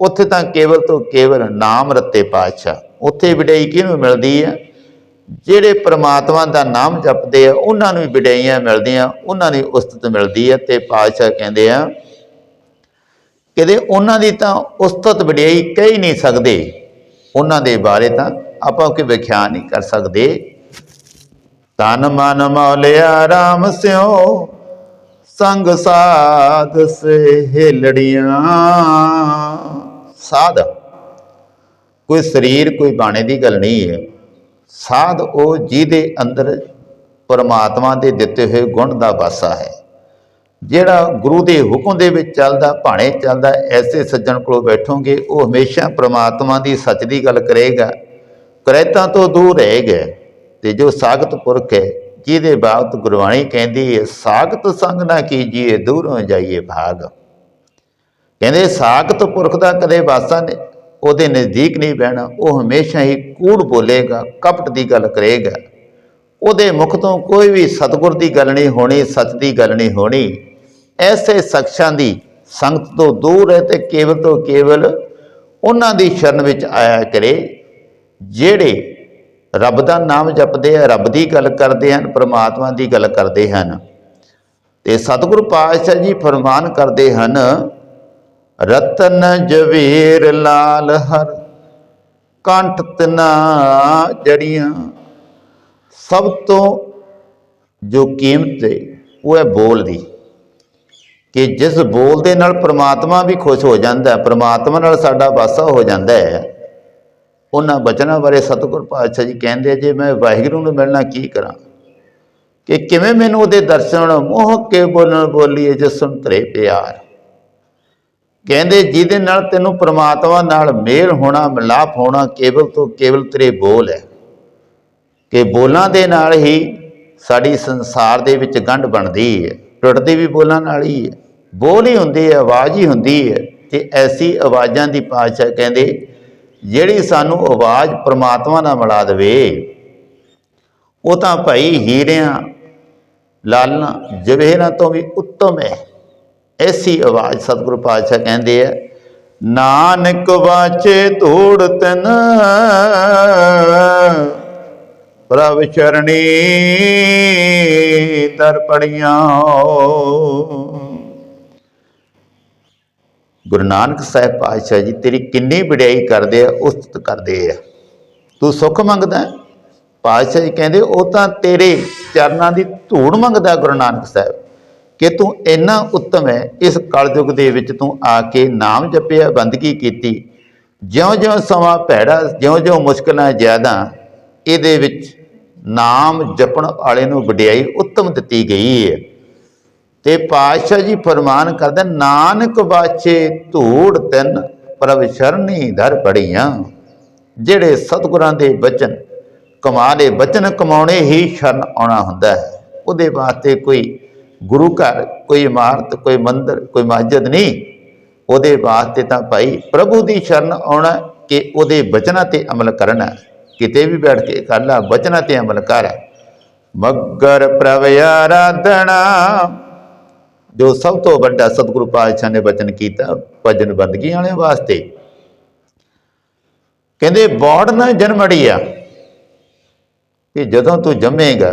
ਉੱਥੇ ਤਾਂ ਕੇਵਲ ਤੋਂ ਕੇਵਲ ਨਾਮ ਰੱਤੇ ਪਾਤਸ਼ਾਹ। ਉੱਥੇ ਵਿਡਾਈ ਕਿਹਨੂੰ ਮਿਲਦੀ ਆ? ਜਿਹੜੇ ਪ੍ਰਮਾਤਮਾ ਦਾ ਨਾਮ ਜਪਦੇ ਆ, ਉਹਨਾਂ ਨੂੰ ਵੀ ਵਿਡਈਆਂ ਮਿਲਦੀਆਂ, ਉਹਨਾਂ ਦੀ ਉਸਤਤ ਮਿਲਦੀ ਹੈ ਤੇ ਪਾਤਸ਼ਾਹ ਕਹਿੰਦੇ ਆ ਕਹਿੰਦੇ ਉਹਨਾਂ ਦੀ ਤਾਂ ਉਸਤਤ ਵਡਿਆਈ ਕਹਿ ਨਹੀਂ ਸਕਦੇ, ਉਹਨਾਂ ਦੇ ਬਾਰੇ ਤਾਂ ਆਪਾਂ ਕੋਈ ਵਿਖਿਆ ਨਹੀਂ ਕਰ ਸਕਦੇ। ਤਨ ਮਨ ਮੌਲਿਆ RAM ਸਿਓ, ਸੰਗ ਸਾਧ ਸਹੇਲੜੀਆਂ ਸਾਧ, ਕੋਈ ਸਰੀਰ, ਕੋਈ ਬਾਣੇ ਦੀ ਗੱਲ ਨਹੀਂ ਹੈ। ਸਾਧ ਉਹ ਜਿਹਦੇ ਅੰਦਰ ਪਰਮਾਤਮਾ ਦੇ ਦਿੱਤੇ ਹੋਏ ਗੁਣ ਦਾ ਵਾਸਾ ਹੈ। ਜਿਹੜਾ ਗੁਰੂ ਦੇ ਹੁਕਮ ਦੇ ਵਿੱਚ ਚੱਲਦਾ, ਭਾਣੇ ਚੱਲਦਾ, ਐਸੇ ਸੱਜਣ ਕੋਲ ਬੈਠੋਗੇ, ਉਹ ਹਮੇਸ਼ਾ ਪ੍ਰਮਾਤਮਾ ਦੀ ਸੱਚ ਦੀ ਗੱਲ ਕਰੇਗਾ। ਕਰੈਤਾਂ ਤੋਂ ਦੂਰ ਰਹੇਗਾ ਤੇ ਜੋ ਸਾਖਤ ਪੁਰਖ ਹੈ, ਜਿਹਦੇ ਬਾਬਤ ਗੁਰਬਾਣੀ ਕਹਿੰਦੀ ਹੈ, ਸਾਖਤ ਸੰਗ ਨਾ ਕੀਜੀਏ, ਦੂਰੋਂ ਜਾਈਏ ਭਾਗ। ਕਹਿੰਦੇ, ਸਾਖਤ ਪੁਰਖ ਦਾ ਕਦੇ ਵਾਸਾ ਨਹੀਂ ਉਹਦੇ ਨਜ਼ਦੀਕ ਨਹੀਂ ਬਹਿਣਾ, ਉਹ ਹਮੇਸ਼ਾ ਹੀ ਕੂੜ ਬੋਲੇਗਾ, ਕਪਟ ਦੀ ਗੱਲ ਕਰੇਗਾ। ਉਹਦੇ ਮੁਖ ਤੋਂ ਕੋਈ ਵੀ ਸਤਿਗੁਰ ਦੀ ਗੱਲ ਨਹੀਂ ਹੋਣੀ, ਸੱਚ ਦੀ ਗੱਲ ਨਹੀਂ ਹੋਣੀ। ਐਸੇ ਸ਼ਖਸਾਂ ਦੀ ਸੰਗਤ ਤੋਂ ਦੂਰ ਹੈ ਤੇ ਕੇਵਲ ਤੋਂ ਕੇਵਲ ਉਹਨਾਂ ਦੀ ਸ਼ਰਨ ਵਿੱਚ ਆਇਆ ਕਰੇ, ਜਿਹੜੇ ਰੱਬ ਦਾ ਨਾਮ ਜਪਦੇ ਆ, ਰੱਬ ਦੀ ਗੱਲ ਕਰਦੇ ਹਨ, ਪ੍ਰਮਾਤਮਾ ਦੀ ਗੱਲ ਕਰਦੇ ਹਨ। ਤੇ ਸਤਿਗੁਰੂ ਪਾਤਸ਼ਾਹ ਜੀ ਫਰਮਾਨ ਕਰਦੇ ਹਨ ਰਤਨ ਜਵੇਰ ਲਾਲ ਹਰ, ਕੰਠ ਤਨਾ ਜੜੀਆਂ। ਸਭ ਤੋਂ ਜੋ ਕੀਮਤ ਹੈ, ਉਹ ਹੈ ਬੋਲ ਦੀ। ਕਿ ਜਿਸ ਬੋਲ ਦੇ ਨਾਲ ਪ੍ਰਮਾਤਮਾ ਵੀ ਖੁਸ਼ ਹੋ ਜਾਂਦਾ ਹੈ, ਪ੍ਰਮਾਤਮਾ ਨਾਲ ਸਾਡਾ ਵਾਸਾ ਹੋ ਜਾਂਦਾ ਹੈ, ਉਹਨਾਂ ਬਚਨਾਂ ਬਾਰੇ ਸਤਿਗੁਰ ਪਾਤਸ਼ਾਹ ਜੀ ਕਹਿੰਦੇ ਜੇ ਮੈਂ ਵਾਹਿਗੁਰੂ ਨੂੰ ਮਿਲਣਾ ਕੀ ਕਰਾਂ? ਕਿ ਕਿਵੇਂ ਮੈਨੂੰ ਉਹਦੇ ਦਰਸ਼ਨ ਮੋਹ ਕੇ ਬੋਲਣ ਬੋਲੀਏ, ਜਿਸ ਸੁਣ ਤਰੇ ਪਿਆਰ। ਕਹਿੰਦੇ ਜਿਹਦੇ ਨਾਲ ਤੈਨੂੰ ਪ੍ਰਮਾਤਮਾ ਨਾਲ ਮੇਲ ਹੋਣਾ, ਮਿਲਾਪ ਹੋਣਾ ਕੇਵਲ ਤੋਂ ਕੇਵਲ ਤੇਰੇ ਬੋਲ ਹੈ। ਕਿ ਬੋਲਾਂ ਦੇ ਨਾਲ ਹੀ ਸਾਡੀ ਸੰਸਾਰ ਦੇ ਵਿੱਚ ਗੰਢ ਬਣਦੀ ਹੈ, ਟੁੱਟਦੀ ਵੀ ਬੋਲਾਂ ਨਾਲ ਹੀ ਹੈ। ਬੋਲ ਹੀ ਹੁੰਦੀ ਹੈ, ਆਵਾਜ਼ ਹੀ ਹੁੰਦੀ ਹੈ ਤੇ ਐਸੀ ਆਵਾਜ਼ਾਂ ਦੀ ਪਾਤਸ਼ਾਹ ਕਹਿੰਦੇ, ਜਿਹੜੀ ਸਾਨੂੰ ਆਵਾਜ਼ ਪ੍ਰਮਾਤਮਾ ਨਾਲ ਮਿਲਾ ਦੇਵੇ, ਉਹ ਤਾਂ ਭਾਈ ਹੀਰਿਆਂ, ਲਾਲਾਂ ਜਵੇਹਰਾਂ ਤੋਂ ਵੀ ਉੱਤਮ ਹੈ। ਐਸੀ ਆਵਾਜ਼ ਸਤਿਗੁਰੂ ਪਾਤਸ਼ਾਹ ਕਹਿੰਦੇ ਆ, ਨਾਨਕ ਵਾਚੇ ਧੂੜ ਤਨ। ਪ੍ਰਭ ਚਰਣੀ ਤਰਪੜੀਆਂ ਗੁਰੂ ਨਾਨਕ ਸਾਹਿਬ ਪਾਤਸ਼ਾਹ ਜੀ, ਤੇਰੀ ਕਿੰਨੀ ਵਡਿਆਈ ਕਰਦੇ ਆ ਉਸਤਤ ਕਰਦੇ ਆ। ਤੂੰ ਸੁੱਖ ਮੰਗਦਾ ਪਾਤਸ਼ਾਹ ਜੀ ਕਹਿੰਦੇ, ਉਹ ਤਾਂ ਤੇਰੇ ਚਰਨਾਂ ਦੀ ਧੂੜ ਮੰਗਦਾ ਗੁਰੂ ਨਾਨਕ ਸਾਹਿਬ। ਕਿ ਤੂੰ ਇੰਨਾ ਉੱਤਮ ਹੈ, ਇਸ ਕਲਯੁਗ ਦੇ ਵਿੱਚ ਤੂੰ ਆ ਕੇ ਨਾਮ ਜਪਿਆ, ਬੰਦਗੀ ਕੀਤੀ। ਜਿਉਂ-ਜਿਉਂ ਸਮਾਂ ਭੈੜਾ, ਜਿਉਂ-ਜਿਉਂ ਮੁਸ਼ਕਲਾਂ ਜ਼ਿਆਦਾ, ਇਹਦੇ ਵਿੱਚ ਨਾਮ ਜਪਣ ਵਾਲੇ ਨੂੰ ਵਡਿਆਈ ਉੱਤਮ ਦਿੱਤੀ ਗਈ ਹੈ ਤੇ ਪਾਤਸ਼ਾਹ ਜੀ ਫਰਮਾਨ ਕਰਦੇ, ਨਾਨਕ ਬਾਚੇ ਧੂੜ ਤਿੰਨ, ਪ੍ਰਭ ਸ਼ਰਣੀ ਧਰ ਪੜੀਆਂ ਜਿਹੜੇ ਸਤਿਗੁਰਾਂ ਦੇ ਬਚਨ ਕਮਾ ਦੇ ਬਚਨ ਕਮਾਉਣੇ ਹੀ ਸ਼ਰਨ ਆਉਣਾ ਹੁੰਦਾ ਹੈ। ਉਹਦੇ ਵਾਸਤੇ ਕੋਈ ਗੁਰੂ ਘਰ ਕੋਈ ਇਮਾਰਤ, ਕੋਈ ਮੰਦਰ, ਕੋਈ ਮਸਜਿਦ ਨਹੀਂ। ਉਹਦੇ ਵਾਸਤੇ ਤਾਂ ਭਾਈ ਪ੍ਰਭੂ ਦੀ ਸ਼ਰਨ ਆਉਣਾ ਕਿ ਉਹਦੇ ਬਚਨਾਂ ਤੇ ਅਮਲ ਕਰਨਾ ਕਿਤੇ ਵੀ ਬੈਠ ਕੇ ਕਰ ਲਾ, ਬਚਨਾਂ ਤੇ ਅਮਲ ਕਰ। ਮਗਰ ਪ੍ਰਭ ਆਰਾਧਨਾ ਜੋ ਸਭ ਤੋਂ ਵੱਡਾ ਸਤਿਗੁਰੂ ਪਾਤਸ਼ਾਹ ਨੇ ਬਚਨ ਕੀਤਾ, ਭਜਨ ਬੰਦਗੀ ਵਾਲਿਆਂ ਵਾਸਤੇ। ਕਹਿੰਦੇ, ਬੋੜ ਨਾ ਜਨਮੜੀਆ, ਕਿ ਜਦੋਂ ਤੂੰ ਜੰਮੇਗਾ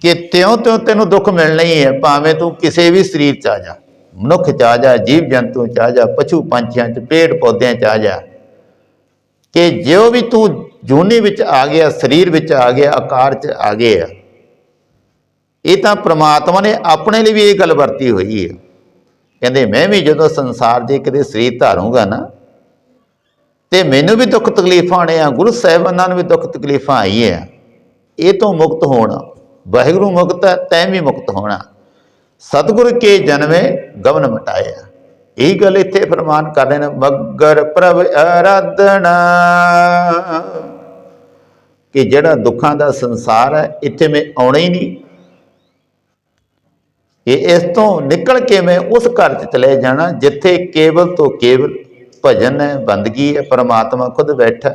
ਕਿ ਤਿਉਂ ਤਿਉਂ ਤੈਨੂੰ ਦੁੱਖ ਮਿਲਣਾ ਹੀ ਹੈ, ਭਾਵੇਂ ਤੂੰ ਕਿਸੇ ਵੀ ਸਰੀਰ ਚ ਆ ਜਾ। ਮਨੁੱਖ ਚ ਆ ਜਾ, ਜੀਵ ਜੰਤੂ ਚ ਆ ਜਾ, ਪਸ਼ੂ ਪੰਛੀਆਂ ਚ, ਪੇੜ ਪੌਦਿਆਂ ਚ ਆ ਜਾ। ਕਿ ਜਿਉ ਵੀ ਤੂੰ ਜੂਨੀ ਵਿੱਚ ਆ ਗਿਆ, ਸਰੀਰ ਵਿੱਚ ਆ ਗਿਆ, ਆਕਾਰ ਚ ਆ ਗਿਆ ਇਹ ਤਾਂ ਪ੍ਰਮਾਤਮਾ ਨੇ ਆਪਣੇ ਲਈ ਵੀ ਇਹ ਗੱਲ ਵਰਤੀ ਹੋਈ ਹੈ। ਕਹਿੰਦੇ, ਮੈਂ ਵੀ ਜਦੋਂ ਸੰਸਾਰ ਦੇ ਕਿਤੇ ਸਰੀਰ ਧਾਰੂੰਗਾ ਨਾ, ਤੇ ਮੈਨੂੰ ਵੀ ਦੁੱਖ ਤਕਲੀਫਾਂ ਆਣੇ ਆ ਗੁਰੂ ਸਾਹਿਬਾਨਾਂ ਨੂੰ ਵੀ ਦੁੱਖ ਤਕਲੀਫਾਂ ਆਈ ਹੈ ਇਹ ਤੋਂ ਮੁਕਤ ਹੋਣਾ ਵਾਹਿਗੁਰੂ ਮੁਕਤ ਹੈ, ਤੈ ਵੀ ਮੁਕਤ ਹੋਣਾ। ਸਤਿਗੁਰ ਕੇ ਜਨਮੇ ਗਵਨ ਮਟਾਇਆ। ਇਹ ਗੱਲ ਇੱਥੇ ਫਰਮਾਨ ਕਰਦੇ ਨੇ, ਮਗਰ ਪ੍ਰਭ ਆਰਾਧਨਾ। ਕਿ ਜਿਹੜਾ ਦੁੱਖਾਂ ਦਾ ਸੰਸਾਰ ਹੈ, ਇੱਥੇ ਮੈਂ ਆਉਣਾ ਹੀ ਨਹੀਂ। ਇਹ ਇਸ ਤੋਂ ਨਿਕਲ ਕੇ ਮੈਂ ਉਸ ਘਰ 'ਚ ਚਲੇ ਜਾਣਾ, ਜਿੱਥੇ ਕੇਵਲ ਤੋਂ ਕੇਵਲ ਭਜਨ ਹੈ, ਬੰਦਗੀ ਹੈ, ਪਰਮਾਤਮਾ ਖੁਦ ਬੈਠਾ।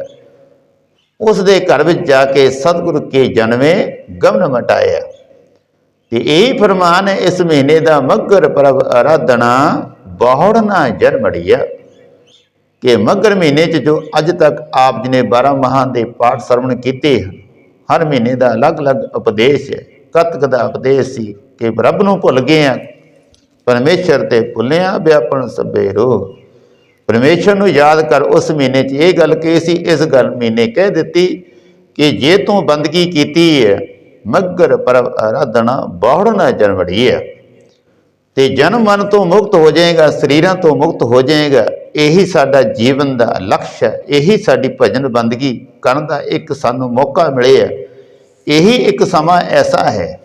ਉਸ ਦੇ ਘਰ ਵਿੱਚ ਜਾ ਕੇ ਸਤਿਗੁਰੂ ਕੇ ਜਨਮੇ ਗਮਨ ਮਟਾਇਆ। ਤੇ ਇਹ ਫਰਮਾਨ ਇਸ ਮਹੀਨੇ ਦਾ ਮਗਰ ਪ੍ਰਭ ਆਰਾਧਨਾ ਬਹੁੜ ਨਾ ਜਨਮੜੀਆ ਕਿ ਮਗਰ ਮਹੀਨੇ 'ਚ ਜੋ ਅੱਜ ਤੱਕ ਆਪ ਜੀ ਨੇ 12 ਮਹਾਂ ਦੇ ਪਾਠ ਸਰਵਣ ਕੀਤੇ ਹਨ, ਹਰ ਮਹੀਨੇ ਦਾ ਅਲੱਗ-ਅਲੱਗ ਉਪਦੇਸ਼ ਹੈ। ਕਤਕ ਦਾ ਉਪਦੇਸ਼ ਸੀ ਕਿ ਰੱਬ ਨੂੰ ਭੁੱਲ ਗਏ ਆ ਪਰਮੇਸ਼ਰ ਤੇ ਭੁੱਲਿਆ ਵਿਆਪਣ ਸਭੇ ਰੋ ਪਰਮੇਸ਼ਰ ਨੂੰ ਯਾਦ ਕਰ ਉਸ ਮਹੀਨੇ 'ਚ ਇਹ ਗੱਲ ਕਹੀ ਸੀ, ਇਸ ਗੱਲ ਮਹੀਨੇ ਕਹਿ ਦਿੱਤੀ ਕਿ ਜੇ ਤੂੰ ਬੰਦਗੀ ਕੀਤੀ ਹੈ ਮਗਰ ਪਰ ਆਰਾਧਨਾ ਬਹੁੜ ਨਾ ਜਨਮੜੀ ਹੈ ਤੇ ਜਨਮ ਮਨ ਤੋਂ ਮੁਕਤ ਹੋ ਜਾਏਗਾ, ਸਰੀਰਾਂ ਤੋਂ ਮੁਕਤ ਹੋ ਜਾਏਗਾ, ਇਹੀ ਸਾਡਾ ਜੀਵਨ ਦਾ ਲਕਸ਼ ਹੈ, ਇਹੀ ਸਾਡੀ ਭਜਨ ਬੰਦਗੀ ਕਰਨ ਦਾ ਇੱਕ ਸਾਨੂੰ ਮੌਕਾ ਮਿਲਿਆ ਇਹੀ ਇੱਕ ਸਮਾਂ ਐਸਾ ਹੈ,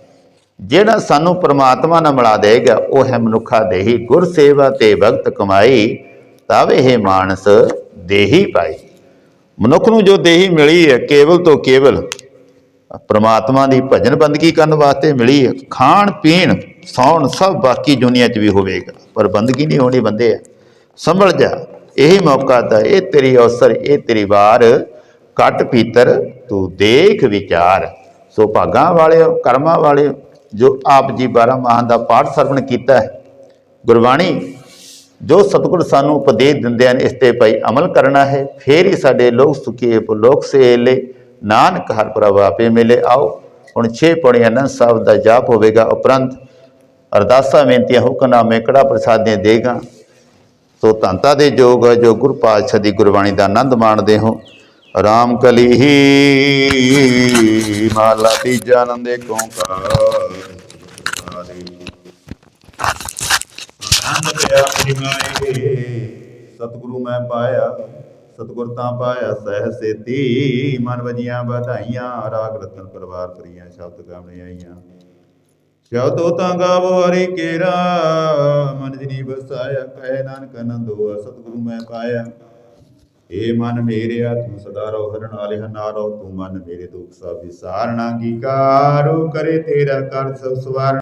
ਜਿਹੜਾ ਸਾਨੂੰ ਪ੍ਰਮਾਤਮਾ ਨਾਲ ਮਿਲਾ ਦੇਗਾ, ਉਹ ਹੈ ਮਨੁੱਖਾ ਦੇਹੀ ਗੁਰ ਸੇਵਾ ਤੇ ਭਗਤ ਕਮਾਈ। ਤਬ ਇਹ ਮਾਨਸ ਦੇਹੀ ਪਾਈ। ਮਨੁੱਖ ਨੂੰ ਜੋ ਦੇਹੀ ਮਿਲੀ ਹੈ, ਕੇਵਲ ਤੋਂ ਕੇਵਲ ਪ੍ਰਮਾਤਮਾ ਦੀ ਭਜਨ ਬੰਦਗੀ ਕਰਨ ਵਾਸਤੇ ਮਿਲੀ ਹੈ। ਖਾਣ, ਪੀਣ, ਸੌਣ ਸਭ ਬਾਕੀ ਦੁਨੀਆ 'ਚ ਵੀ ਹੋਵੇਗਾ, ਪਰ ਬੰਦਗੀ ਨਹੀਂ ਹੋਣੀ ਬੰਦੇ ਆ। ਸੰਭਲ ਜਾ, ਇਹੀ ਮੌਕਾ ਤਾਂ ਇਹ ਤੇਰੀ ਅਵਸਰ, ਇਹ ਤੇਰੀ ਵਾਰ। ਕੱਟ ਪੀਤਰ, ਤੂੰ ਦੇਖ ਵਿਚਾਰ। ਸੋ ਭਾਗਾਂ ਵਾਲਿਓ, ਕਰਮਾਂ ਵਾਲਿਓ, ਜੋ ਆਪ ਜੀ 12 ਮਾਹਾਂ ਦਾ ਪਾਠ ਸਰਵਣ ਕੀਤਾ ਹੈ, ਗੁਰਬਾਣੀ ਜੋ ਸਤਿਗੁਰ ਸਾਨੂੰ ਉਪਦੇਸ਼ ਦਿੰਦੇ ਹਨ, ਇਸ ਤੇ ਭਾਈ ਅਮਲ ਕਰਨਾ ਹੈ। ਫੇਰ ਹੀ ਸਾਡੇ ਲੋਕ ਸੁਖੀ ਲੋਕ ਸੇਲੇ ਨਾਨਕ ਹਰ ਪ੍ਰਭ ਆਪੇ ਮਿਲੇ। ਆਓ, ਹੁਣ 6 ਪੌੜੀਆਂ ਆਨੰਦ ਸਾਹਿਬ ਦਾ ਜਾਪ ਹੋਵੇਗਾ ਉਪਰੰਤ। ਅਰਦਾਸਾਂ, ਬੇਨਤੀਆਂ, ਹੁਕਮਨਾਮੇ, ਕੜਾ ਪ੍ਰਸਾਦੀਆਂ ਦੇਗਾ। ਸੋ ਧੰਤਾ ਦੇ ਜੋਗ ਹੈ ਜੋ ਗੁਰ ਪਾਤਸ਼ਾਹ ਦੀ ਗੁਰਬਾਣੀ ਦਾ ਆਨੰਦ ਮਾਣਦੇ ਹੋ। ਰਾਮ ਕਲੀ ਹੀ ਮਾਲਾ ਤੀਜਾ ਆਨੰਦੇ ਕੋ ਕਾ ਆਨੰਦ ਮਾਏ ਸਤਿਗੁਰੂ ਮੈਂ ਪਾਇਆ, ਸਤਿਗੁਰ ਤਾਂ ਪਾਇਆ ਸਹਿ ਸੇਤੀ। ਮਨ ਵਜੀਆਂ ਵਧਾਈਆਂ, ਰਾਗ ਰਤਨ ਪਰਿਵਾਰ ਕਰੀਆਂ, ਸ਼ਬਦ ਗਾਵਣੇ ਆਈਆਂ। ਸ਼ਬਦੋ ਤਾਂ ਗਾਵੋ ਹਰੀ ਕੇਰਾ, ਮਨ ਜਨੀ ਵਸਾਇਆ, ਕਹਿ ਨਾਨਕ ਆਨੰਦੋ ਸਤਿਗੁਰੂ ਮੈਂ ਪਾਇਆ। ਏ ਮਨ ਮੇਰਿਆ ਤੂੰ ਸਦਾ ਰੋ ਹਰਨ ਵਾਲੇ ਹਨਾਰੋ ਤੂੰ ਮਨ ਮੇਰੇ ਦੁੱਖ ਸਭ ਵਿਸਾਰਣਾ ਕੀ ਕਾਰੂ ਕਰੇ ਤੇਰਾ ਕਰ ਸਭ ਸਵਾਰ